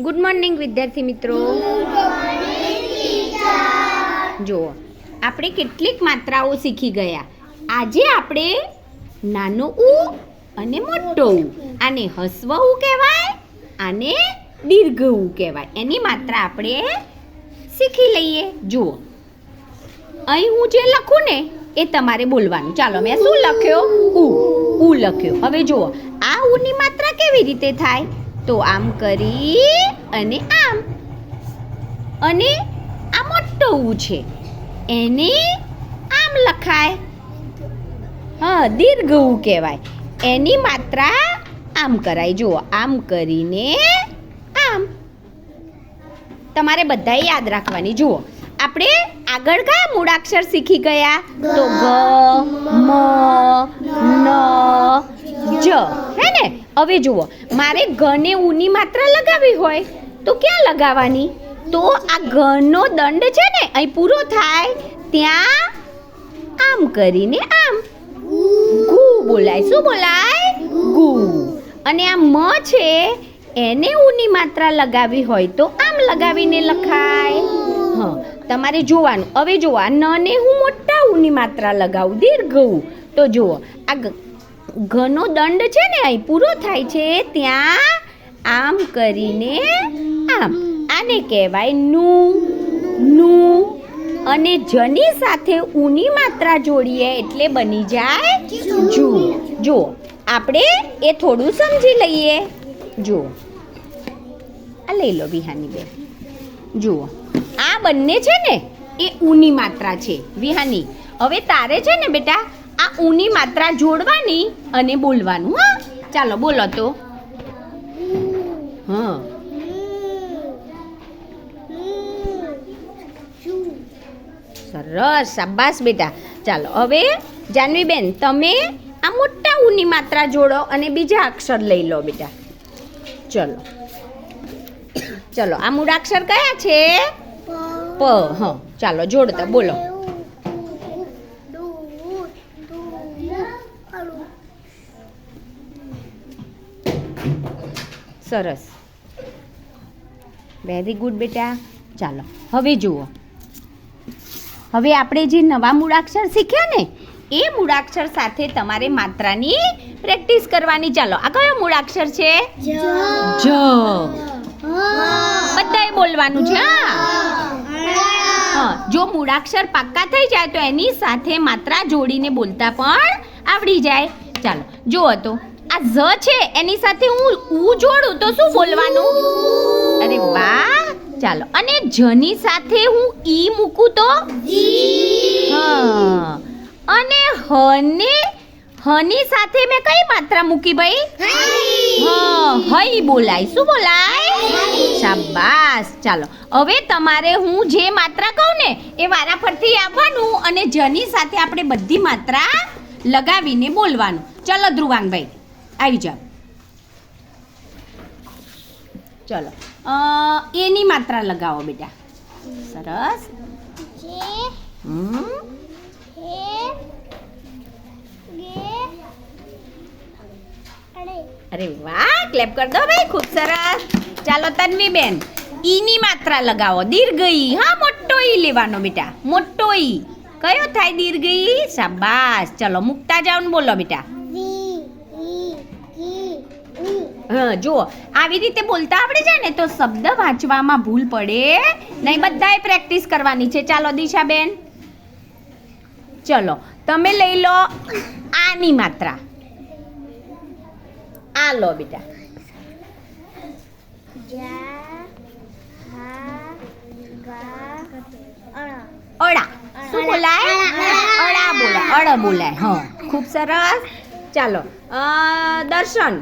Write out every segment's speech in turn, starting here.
Good morning વિદ્યાર્થી મિત્રો. જુઓ, આપણે કેટલીક માત્રાઓ શીખી ગયા. આજે આપણે નાનો ઉ અને મોટો ઉ. આને હસ્વ ઉ કહેવાય, આને દીર્ઘ ઉ કહેવાય. એની માત્રા આપણે શીખી લઈએ. જુઓ, અહીં હું જે લખું ને, એ તમારે બોલવાનું. ચાલો, મેં શું લખ્યો? ઉ. ઉ લખ્યો. હવે જુઓ, આ ઉની માત્રા કેવી રીતે થાય? તો આમ કરી અને આમ. અને આ મોટો ઉ છે. એને આમ લખાય. હા, દીર્ઘ ઉ કહેવાય. એની માત્રા આમ કરાય. જુઓ, આમ કરીને આમ. તમારે બધાએ યાદ રાખવાની. જુઓ, આપણે આગળ કયા મૂળાક્ષર શીખી ગયા? તો ગ, મ, ન, જ. હે ને? હવે જુઓ, મારે ઘને ઊની માત્રા લગાવવી હોય, તો ક્યાં લગાવવાની? તો આ ઘનો દંડ છે ને, અહીં પૂરો થાય ત્યાં આમ કરીને આમ. ગુ બોલાય, શું બોલાય? ગુ. અને આ મ છે, એને ઊની માત્રા લગાવી હોય તો આમ લગાવીને લખાય. હા, તમારે જોવાનું. હવે આ ન ને હું મોટા ઊની માત્રા લગાવું, દીર્ઘ તો જુઓ, આ ઘનો દંડ છે ને અહીં પૂરો થાય છે ત્યાં આમ કરીને આમ. આને કહેવાયનું નું અને જની સાથે ઊની માત્રા જોડીએ એટલે બની જાય જુ. જુઓ, આપણે એ થોડું સમજી લઈએ. જુઓ. આ લઈ લો વિહાની બેન. જુઓ, આ બંને છે ને એ ઊની માત્રા છે. વિહાની, હવે તારે છે ને બેટા આ ઊની માત્રા જોડવાની અને બોલવાનું હા? ચાલો બોલો તો. હા. સરસ શાબાસ બેટા. ચાલો હવે જાનવીબેન તમે આ મોટા ઊની માત્રા જોડો અને બીજા અક્ષર લઈ લો બેટા. ચલો. ચલો આ મૂળાક્ષર કયા છે? પ હ. ચાલો જોડતા બોલો. સરસ. વેરી ગુડ બેટા. ચાલો હવે જુઓ. હવે આપણે જે નવા મૂળાક્ષર શીખ્યા ને એ મૂળાક્ષર સાથે તમારે માત્રાની પ્રેક્ટિસ કરવાની. ચાલો આ કયો મૂળાક્ષર છે? જ. બધાએ બોલવાનું છે હા જો મૂળાક્ષર પાક્કા થઈ જાય તો એની સાથે માત્રા જોડીને બોલતા પણ આવડી જાય. ચાલો જુઓ તો. આ ઝ છે એની સાથે હું ઉ જોડું તો શું બોલવાનું? અરે વાહ! ચાલો અને જની સાથે હું ઈ મૂકું તો? હા. અને હને હની સાથે મેં કઈ માત્રા મૂકી ભાઈ? હા હઈ બોલાય. શું બોલાય? શાબાશ. ચાલો હવે તમારે હું જે માત્રા કહું ને એ વારાફરતી આવવાનું અને જની સાથે આપણે બધી માત્રા લગાવીને બોલવાનું. ચલો ધ્રુવાંગભાઈ આવી જાઓ. ચલો. એની માત્રા લગાવો બેટા. સરસ. અરે વાહ ક્લેપ કર દો ભાઈ, ખૂબ સરસ. ચાલો તન્વી બેન ઈની માત્રા લગાવો. દીર્ઘ ઈ હા મોટો ઈ લેવાનો બેટા. મોટો ઈ. કયો થાય દીર્ઘ ઈ શાબાશ. ચલો મુકતા જાઓ ને બોલો બેટા. જુઓ, આવી રીતે બોલતા આવડી જાય ને તો શબ્દ વાંચવામાં ભૂલ પડે. નહીં, બધાએ પ્રેક્ટિસ કરવાની છે. ચાલો, દિશાબેન. ચલો, તમે લઈ લો આની માત્રા. આ લો, બેટા. અડા શું બોલાય? અડા બોલાય. અડ બોલાય. હા, ખૂબ સરસ. ચાલો દર્શન.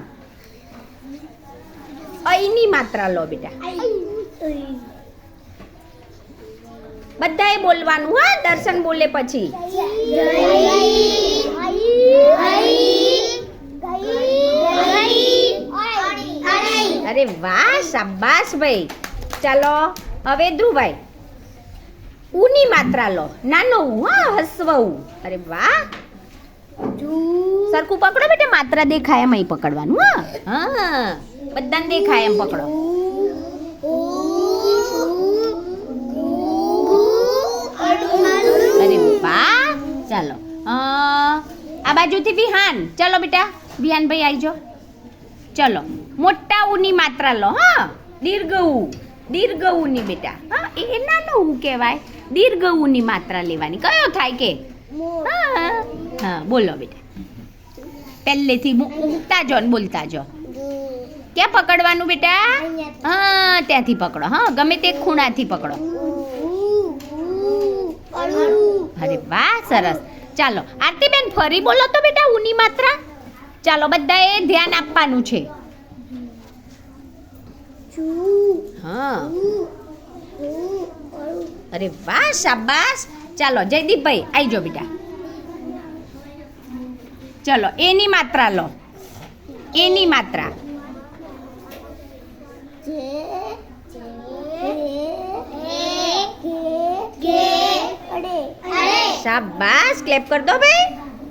અહીંની માત્રા લો બેટા. બધાએ બોલવાનું, હા, દર્શન બોલે પછી. અરે વાહ, શાબાશ ભાઈ. ચાલો, હવે ધ્રુવભાઈ ઉની માત્રા લો. નાનો ઉ, હા, હસવ અરે વાહ. સરખું પકડો બેટા, માત્રા દેખાય એમાં પકડવાનું, હા. હા. બધાને દેખાય એમ પકડો. અરે બા ચાલો. આ બાજુથી બિહાન ચાલો બેટા બિહાનભાઈ ભાઈ આવી ચલો. મોટા ઉની માત્રા લો હા. દીર્ઘ ઉ દીર્ઘ ઉની બેટા. હા એ નાનો ઉ કહેવાય. દીર્ઘ ઉની માત્રા લેવાની. કયો થાય કે? હા બોલો બેટા. પહેલેથી ઉગતા જો ને બોલતા જો. ક્યાં પકડવાનું બેટા? હા ત્યાંથી પકડો હા ગમે તે ખૂણાથી પકડો. અરે વાહ સરસ. ચાલો આરતીબેન ફરી બોલો તો બેટા ઉની માત્રા. ચાલો બધાએ ધ્યાન આપવાનું છે. હા. અરે વાહ શાબાશ. ચાલો જયદીપભાઈ આવજો બેટા. ચલો એની માત્રા લો. એની માત્રા. શાબાશ ક્લેપ કર દો ભાઈ.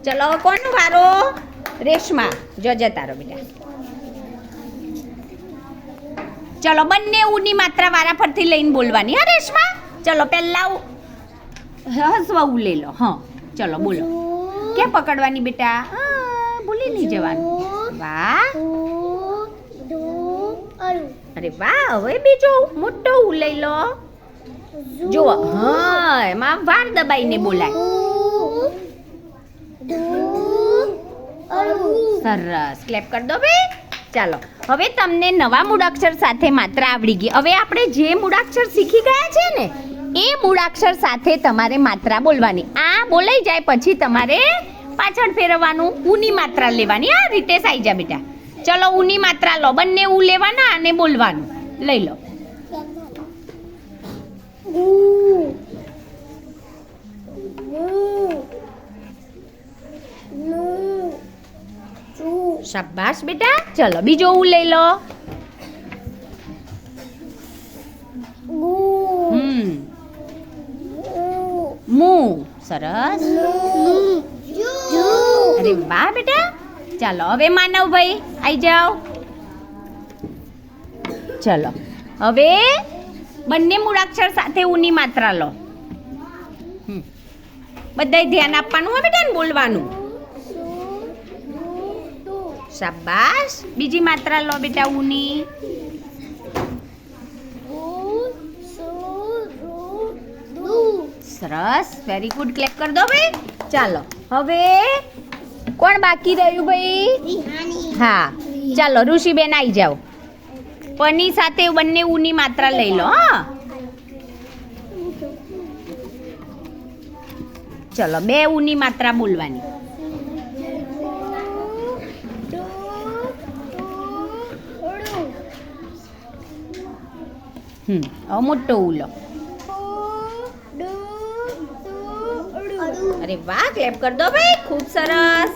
ચલો હવે કોનો વારો? રેશમા. જો, જતા બેટા. ચલો, બંને ઉની માત્રા વારા ફરથી લઈને બોલવાની, હા, રેશમા? ચલો, પહેલા હસવા ઉ લો હા. ચલો, બોલો. ક્યાં પકડવાની બેટા? ભૂલી નહીં જવાનું. વાહ. અરે વાહ, હવે બીજો મોટો ઉ લઈ લો. જુઓ. હા એમાં વાર દબાઈને બોલાય. સરસ. ક્લેપ કરી દો ભાઈ ચાલો. હવે તમને નવા મૂળાક્ષર સાથે માત્ર આવડી ગઈ. હવે આપણે જે મૂળાક્ષર શીખી ગયા છે ને, એ મૂળાક્ષર સાથે તમારે માત્રા બોલવાની. આ બોલાઈ જાય પછી તમારે પાછળ ફેરવવાનું. ઉની માત્રા લેવાની. આ રીતે આવી જા બેટા. ચલો, ઉની માત્રા લો. બંને ઉ લેવાના અને બોલવાનું. લઈ લો. શાબાશ બેટા. ચલો, બીજો ઉ લઈ લો. મુ. સરસ. અરે વાહ બેટા. ચાલો, હવે માનવભાઈ આવી જાઓ. ચલો, હવે બંને મૂળાક્ષર સાથે ઉની માત્રા લો. બધાય ધ્યાન આપવાનું હોય બેટા બોલવાનું. શાબાશ. બીજી માત્રા લો બેટા ઉની. સરસ. વેરી ગુડ ક્લેપ કર દો ભાઈ. ચાલો. હવે કોણ બાકી રહ્યું ભાઈ? હા. ચાલો ઋષિબેન આવી જાઓ. પની સાથે બંને ઉની માત્રા લઈ લો, હા. ચલો, બે ઉની માત્રા બોલવાની. હમ મોટો ઉલો અરે વાહ ક્લેપ કર દો ભાઈ, ખૂબ સરસ.